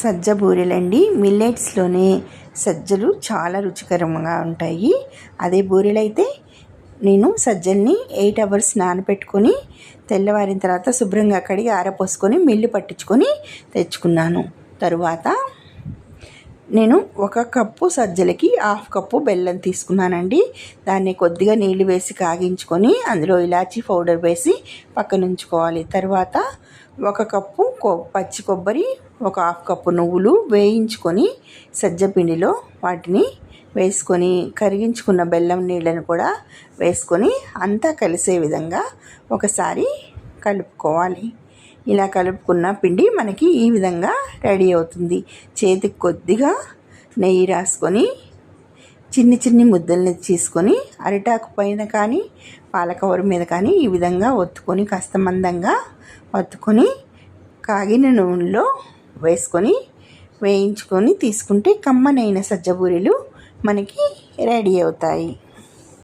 సజ్జ బూరెలండి. మిల్లెట్స్లోనే సజ్జలు చాలా రుచికరంగా ఉంటాయి. అదే బూరెలు అయితే నేను సజ్జల్ని ఎయిట్ అవర్స్ నానబెట్టుకొని తెల్లవారిన తర్వాత శుభ్రంగా కడిగి ఆరపోసుకొని మిల్లు పట్టించుకొని తెచ్చుకున్నాను. తరువాత నేను ఒక కప్పు సజ్జలకి హాఫ్ కప్పు బెల్లం తీసుకున్నానండి. దాన్ని కొద్దిగా నీళ్ళు వేసి కాగించుకొని అందులో ఇలాచీ పౌడర్ వేసి పక్కనుంచుకోవాలి. తర్వాత ఒక కప్పు కొ పచ్చి కొబ్బరి ఒక హాఫ్ కప్పు నువ్వులు వేయించుకొని సజ్జ పిండిలో వాటిని వేసుకొని కరిగించుకున్న బెల్లం నీళ్ళను కూడా వేసుకొని అంతా కలిసే విధంగా ఒకసారి కలుపుకోవాలి. ఇలా కలుపుకున్న పిండి మనకి ఈ విధంగా రెడీ అవుతుంది. చేతికి కొద్దిగా నెయ్యి రాసుకొని చిన్ని చిన్ని ముద్దల్ని తీసుకొని అరిటాకు పైన కానీ పాలకవర్ మీద కానీ ఈ విధంగా ఒత్తుకొని కాస్త మందంగా ఒత్తుకొని కాగిన నూనెలో వేసుకొని వేయించుకొని తీసుకుంటే కమ్మనైన సజ్జబూరెలు మనకి రెడీ అవుతాయి.